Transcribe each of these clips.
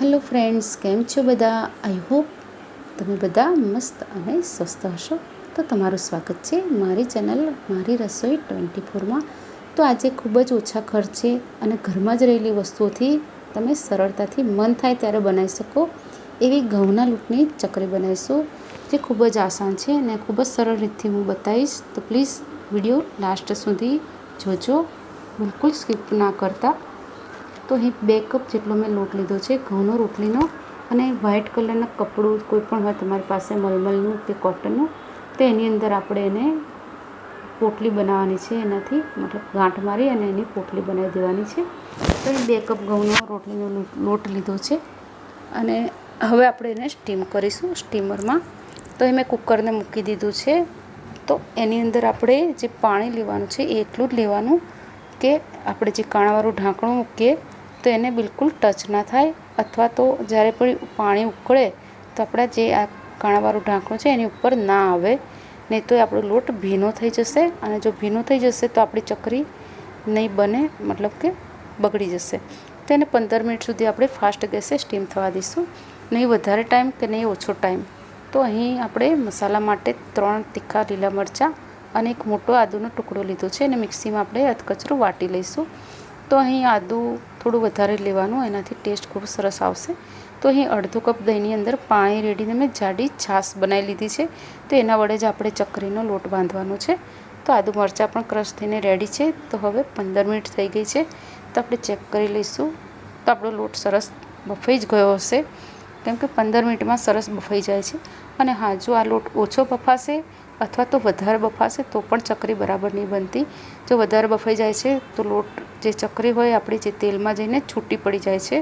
Hello friends કેમ છો બધા? આઈ હોપ તમે બધા મસ્ત અને સ્વસ્થ હશો. તો તમારું સ્વાગત છે મારી ચેનલ મારી રસોઈ ટ્વેન્ટી ફોરમાં. તો આજે ખૂબ જ ઓછા ખર્ચે અને ઘરમાં જ રહેલી વસ્તુઓથી તમે સરળતાથી મન થાય ત્યારે બનાવી શકો એવી ઘઉંના લૂંટની ચકરી બનાવીશું, જે ખૂબ જ આસાન છે અને ખૂબ જ સરળ રીતથી હું બતાવીશ. તો પ્લીઝ વીડિયો લાસ્ટ સુધી જોજો. બિલકુલ સ્કીપ ના કરતા. તો અહીં બે કપ જેટલો મેં લોટ લીધો છે, ઘઉંનો રોટલીનો અને વ્હાઇટ કલરના કપડું કોઈ પણ હોય તમારી પાસે, મલમલનું કે કોટનનું તો એની અંદર આપણે એને પોટલી બનાવવાની છે, એનાથી મતલબ ગાંઠ મારી અને એની પોટલી બનાવી દેવાની છે. તો એ બે કપ ઘઉંનો રોટલીનો લોટ લીધો છે અને હવે આપણે એને સ્ટીમ કરીશું સ્ટીમરમાં તો એ મેં કુકરને મૂકી દીધું છે. તો એની અંદર આપણે જે પાણી લેવાનું છે એ એટલું જ લેવાનું કે આપણે જે કાણાવાળું ઢાંકણું મૂકીએ તો એને બિલકુલ ટચ ના થાય અથવા તો જ્યારે પણ પાણી ઉકળે તો આપણા જે આ કાણાવાળું ઢાંકણું છે એની ઉપર ના આવે, નહીં તો આપણો લોટ ભીનો થઈ જશે અને જો ભીનો થઈ જશે તો આપણી ચકરી નહીં બને, મતલબ કે બગડી જશે. તો એને પંદર મિનિટ સુધી આપણે ફાસ્ટ ગેસે સ્ટીમ થવા દઈશું. નહીં વધારે ટાઈમ કે નહીં ઓછો ટાઈમ. તો અહીં આપણે મસાલા માટે ત્રણ તીખા લીલા મરચાં અને એક મોટો આદુનો ટુકડો લીધો છે. અને મિક્સીમાં આપણે અધકચરું વાટી લઈશું. તો અહીં આદું થોડું વધારે લેવાનું, એનાથી ટેસ્ટ ખૂબ સરસ આવશે. તો અહીં અડધો કપ દહીંની અંદર પાણી રેડીને મેં જાડી છાશ બનાવી લીધી છે. તો એના વડે જ આપણે ચકરીનો લોટ બાંધવાનો છે. તો આદુ મરચાં પણ ક્રશ થઈને રેડી છે. તો હવે પંદર મિનિટ થઈ ગઈ છે. તો આપણે ચેક કરી લઈશું. તો આપણો લોટ સરસ બફાઈ જ ગયો હશે. કેમ કે પંદર મિનિટમાં સરસ બફાઈ જાય છે. અને હા, જો આ લોટ ઓછો બફાશે અથવા તો વધારે બફાશે તો પણ ચકરી બરાબર નહીં બનતી. જો વધારે બફાઈ જાય છે તો લોટ જે ચકરી હોય આપણી જે તેલમાં જઈને છૂટી પડી જાય છે.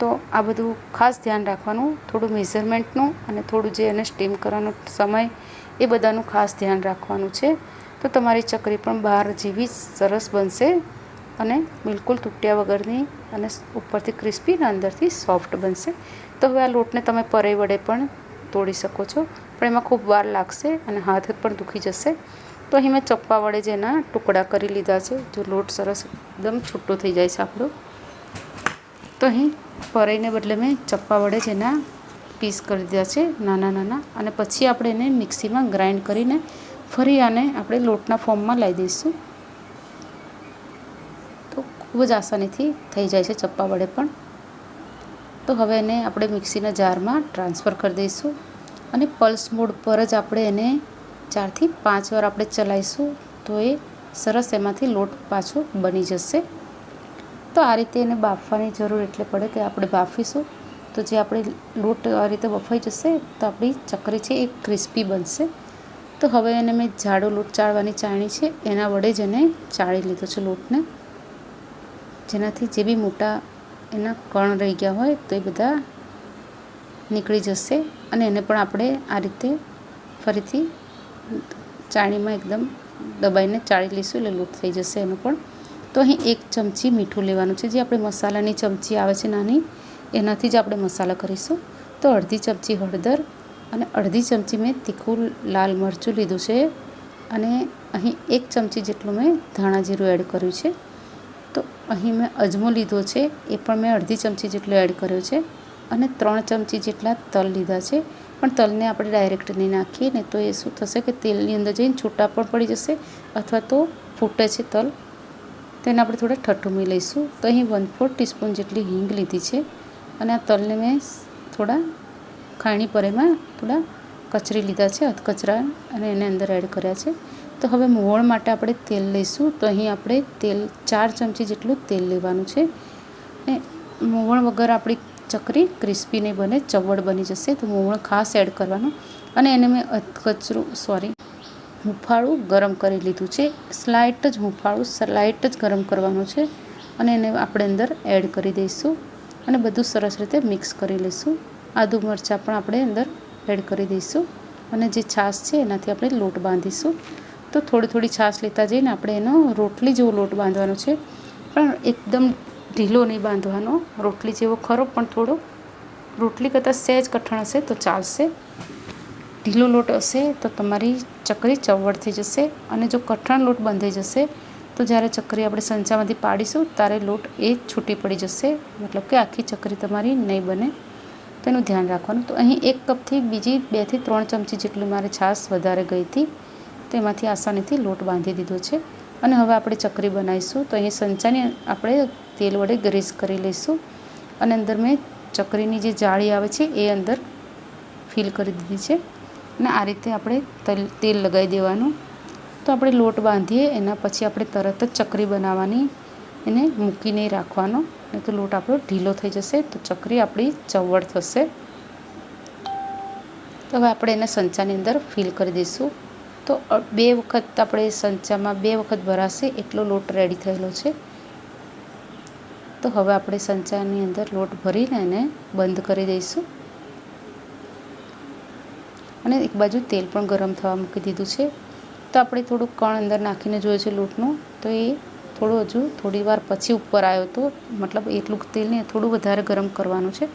તો આ બધું ખાસ ધ્યાન રાખવાનું, થોડું મેઝરમેન્ટનું અને થોડું જે એને સ્ટીમ કરવાનો સમય એ બધાનું ખાસ ધ્યાન રાખવાનું છે. તો તમારી ચકરી પણ બહાર જેવી સરસ બનશે અને બિલકુલ તૂટ્યા વગરની અને ઉપરથી ક્રિસ્પી અને અંદરથી સોફ્ટ બનશે. તો હવે આ લોટને તમે પરે વડે પણ તોડી શકો છો. પણ એમાં ખૂબ વાર લાગશે અને હાથ પણ દુખી જશે. તો અહીં મેં ચપ્પા વડે જ એના ટુકડા કરી લીધા છે. જો લોટ સરસ એકદમ છૂટો થઈ જાય છે આપણો. તો અહીં પરેને બદલે મેં ચપ્પા વડે જ એના પીસ કરી દીધા છે, નાના નાના. અને પછી આપણે એને મિક્સીમાં ગ્રાઇન્ડ કરીને ફરી આને આપણે લોટના ફોર્મમાં લાવી દઈશું. તો ખૂબ જ આસાનીથી થઈ જાય છે ચપ્પા વડે પણ. તો હવે એને આપણે મિક્સીના જારમાં ટ્રાન્સફર કરી દઈશું. અને પલ્સ મોડ પર જ આપણે એને ચારથી પાંચ વાર આપણે ચલાવીશું, તો એ સરસ એમાંથી લોટ પાછો બની જશે. તો આ રીતે એને બાફવાની જરૂર એટલે પડે કે આપણે બાફીશું, તો જે આપણે લોટ આ રીતે બફાઈ જશે, તો આપણી ચકરી છે એ ક્રિસ્પી બનશે. તો હવે એને મેં જાડો લોટ ચાળવાની ચાળણી છે, એના વડે જ એને ચાળી લીધો છે લોટને. જેનાથી જે બી મોટા એના કણ રહી ગયા હોય, તો એ બધા નીકળી જશે અને એને પણ આપણે આ રીતે ફરીથી ચાણીમાં એકદમ દબાઈને ચાળી લઈશું એટલે લોટ થઈ જશે એનો પણ. તો અહીં એક ચમચી મીઠું લેવાનું છે. જે આપણે મસાલાની ચમચી આવે છે નાની, એનાથી જ આપણે મસાલા કરીશું. તો અડધી ચમચી હળદર અને અડધી ચમચી મેં તીખું લાલ મરચું લીધું છે. અને અહીં એક ચમચી જેટલું મેં ધાણા જીરું એડ કર્યું છે. તો અહીં મેં અજમો લીધો છે. એ પણ મેં અડધી ચમચી જેટલો એડ કર્યો છે. અને ત્રણ ચમચી જેટલા તલ લીધા છે. પણ તલને આપણે ડાયરેક્ટ નહીં નાખીએ ને તો એ શું થશે કે તેલની અંદર જઈને છૂટા પણ પડી જશે અથવા તો ફૂટે છે તલ. તો એને આપણે થોડા ઠઠુમી લઈશું. તો અહીં વન ફોર ટીસ્પૂન જેટલી હિંગ લીધી છે અને આ તલને મેં થોડા ખાણી પરેમાં થોડા કચરી લીધા છે, અધકચરા અને એને અંદર એડ કર્યા છે. તો હવે મોવણ માટે આપણે તેલ લઈશું. તો અહીં આપણે તેલ ચાર ચમચી જેટલું તેલ લેવાનું છે. ને મોવણ વગર આપણી ચકરી ક્રિસ્પી નહીં બને, ચવડ બની જશે. તો મૂળ ખાસ એડ કરવાનું. અને એને મેં અધકચરું સોરી હુંફાળું ગરમ કરી લીધું છે. સ્લાઇટ જ હુંફાળું સ્લાઇટ જ ગરમ કરવાનું છે. અને એને આપણે અંદર એડ કરી દઈશું. અને બધું સરસ રીતે મિક્સ કરી લઈશું. આદુ મરચાં પણ આપણે અંદર એડ કરી દઈશું. અને જે છાશ છે એનાથી આપણે લોટ બાંધીશું. તો થોડી થોડી છાશ લેતા જઈને આપણે એનો રોટલી જેવો લોટ બાંધવાનો છે. પણ એકદમ ઢીલો નહીં બાંધવાનો, રોટલી જેવો ખરો પણ થોડો. રોટલી કરતાં સહેજ કઠણ હશે તો ચાલશે. ઢીલો લોટ હશે તો તમારી ચકરી ચવડ થઈ જશે અને જો કઠણ લોટ બંધાઈ જશે તો જ્યારે ચકરી આપણે સંચામાંથી પાડીશું ત્યારે લોટ એ છૂટી પડી જશે. મતલબ કે આખી ચકરી તમારી નહીં બને. તેનું ધ્યાન રાખવાનું. તો અહીં એક કપથી બીજી બેથી ત્રણ ચમચી જેટલી મારે છાશ વધારે ગઈ હતી. તેમાંથી આસાનીથી લોટ બાંધી દીધો છે. અને હવે આપણે ચકરી બનાવીશું. તો અહીં સંચાની આપણે તેલ વડે ગ્રીસ કરી લઈશું અને અંદર મેં ચકરીની જે જાળી આવે છે એ અંદર ફિલ કરી દીધી છે. અને આ રીતે આપણે તલ, તેલ લગાવી દેવાનું. તો આપણે લોટ બાંધીએ, એના પછી આપણે તરત જ ચકરી બનાવવાની. એને મૂકીને રાખવાનો. નહીં તો લોટ આપણો ઢીલો થઈ જશે, તો ચકરી આપણી ચવડ થશે. તો હવે આપણે એને સંચાની અંદર ફિલ કરી દઈશું. તો બે વખત આપણે સંચામાં બે વખત ભરાશે એટલો લોટ રેડી થયેલો છે. તો હવે આપણે સંચાની અંદર લોટ ભરીને એને બંધ કરી દઈશું. અને એક બાજુ તેલ પણ ગરમ થવા મૂકી દીધું છે. તો આપણે થોડુંક કણ અંદર નાખીને જોયું છે લોટનું. તો એ થોડું હજુ થોડી વાર પછી ઉપર આવ્યો તો, મતલબ એટલું તેલને થોડું વધારે ગરમ કરવાનું છે.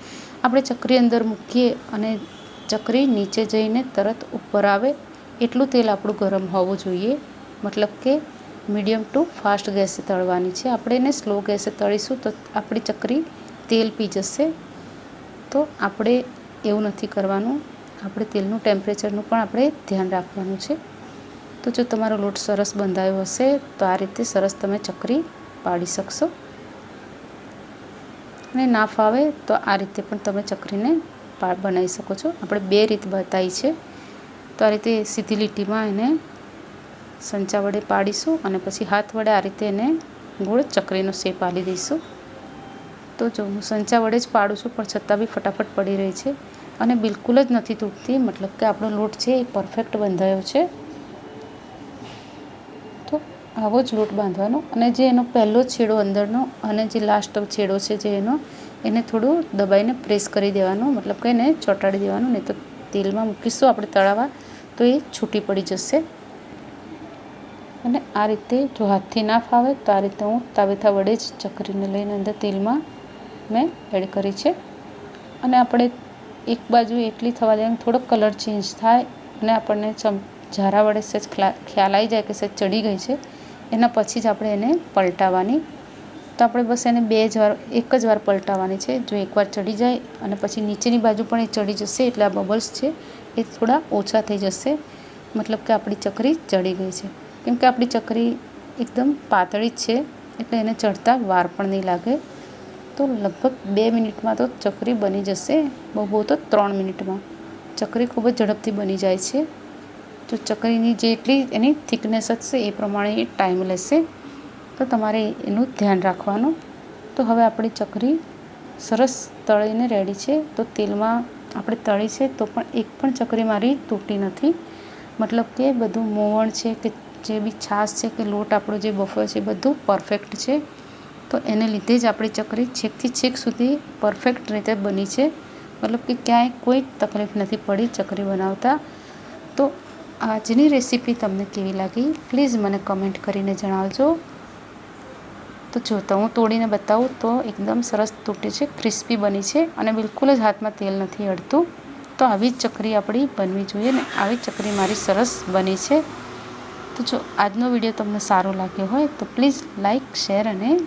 આપણે ચકરી અંદર મૂકીએ અને ચકરી નીચે જઈને તરત ઉપર આવે. એટલું તેલ આપણું ગરમ હોવું જોઈએ. મતલબ કે મીડિયમ ટુ ફાસ્ટ ગેસે તળવાની છે. આપણે એને સ્લો ગેસે તળીશું તો આપણી ચકરી તેલ પી જશે. તો આપણે એવું નથી કરવાનું. આપણે તેલનું ટેમ્પરેચરનું પણ આપણે ધ્યાન રાખવાનું છે. તો જો તમારો લોટ સરસ બંધાયો હશે, તો આ રીતે સરસ તમે ચકરી પાડી શકશો. અને ના ફાવે તો આ રીતે પણ તમે ચકરીને બનાવી શકો છો. આપણે બે રીત બતાવી છે. તો આ રીતે સીધી લીટીમાં એને સંચા વડે પાડીશું અને પછી હાથ વડે આ રીતે એને ગોળ ચકરીનો શેપ આપી દઈશું. તો જો હું સંચા વડે જ પાડું છું, પણ છતાં બી ફટાફટ પડી રહી છે અને બિલકુલ જ નથી તૂટતી, મતલબ કે આપણો લોટ છે એ પરફેક્ટ બંધાયો છે. તો આવો જ લોટ બાંધવાનો અને જે એનો પહેલો છેડો અંદરનો અને જે લાસ્ટ છેડો છે જે એનો, એને થોડું દબાઈને પ્રેસ કરી દેવાનું, મતલબ કે એને ચોંટાડી દેવાનું, નહીં તો તેલમાં મૂકીશું આપણે તળાવા તો એ છૂટી પડી જશે. અને આ રીતે જો હાથથી ના ફાવે, તો આ રીતે હું તાવેથા વડે જ ચકરીને લઈને અંદર તેલમાં મેં એડ કરી છે. અને આપણે એક બાજુ એટલી થવા દેવાની, થોડોક કલર ચેન્જ થાય અને આપણને ઝારા વડે સહેજ ખ્યાલ આવી જાય કે સહેજ ચડી ગઈ છે, એના પછી જ આપણે એને પલટાવવાની તો આપણે બસ એને બે જ વાર, એક જ વાર પલટાવવાની છે. જો એકવાર ચડી જાય અને પછી નીચેની બાજુ પણ એ ચડી જશે, એટલે આ બબલ્સ છે એ થોડા ઓછા થઈ જશે. મતલબ કે આપણી ચકરી ચડી ગઈ છે. કેમ કે આપણી ચકરી એકદમ પાતળી જ છે, એટલે એને ચડતા વાર પણ નહીં લાગે. તો લગભગ બે મિનિટમાં તો ચકરી બની જશે. બહુ બહુ તો ત્રણ મિનિટમાં. ચકરી ખૂબ જ ઝડપથી બની જાય છે. તો ચકરીની જેટલી એની થિકનેસ હશે એ પ્રમાણે ટાઈમ લેશે. તો તમારે એનું ધ્યાન રાખવાનું. તો હવે આપણી ચકરી સરસ તળીને રેડી છે. તો તેલમાં આપણે તળી છે તો પણ એક પણ ચકરી મારી તૂટી નથી. મતલબ કે બધું મોવણ છે કે જે બી છાશ છે કે લોટ આપણો જે બફર છે બધું પરફેક્ટ છે. તો એને લીધે જ આપણી ચકરી છેકથી છેક સુધી પરફેક્ટ રીતે બની છે. મતલબ કે ક્યાંય કોઈ તકલીફ નથી પડી ચકરી બનાવતા. તો આજની રેસીપી તમને કેવી લાગી? પ્લીઝ મને કમેન્ટ કરીને જણાવજો. તો જો તો હું તોડીને બતાવું તો એકદમ સરસ તૂટે છે, ક્રિસ્પી બની છે અને બિલકુલ જ હાથમાં તેલ નથી અડતું. તો આવી જ ચકરી આપણી બનવી જોઈએ ને, આવી ચકરી મારી સરસ બની છે. તો જો આજનો વીડિયો તમને સારો લાગ્યો હોય તો પ્લીઝ લાઇક શેર અને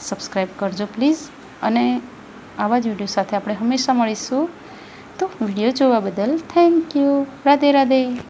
સબસ્ક્રાઈબ કરજો પ્લીઝ. અને આવા જ વીડિયો સાથે આપણે હંમેશા મળીશું. તો વીડિયો જોવા બદલ થેન્ક યુ. રાધે રાધે.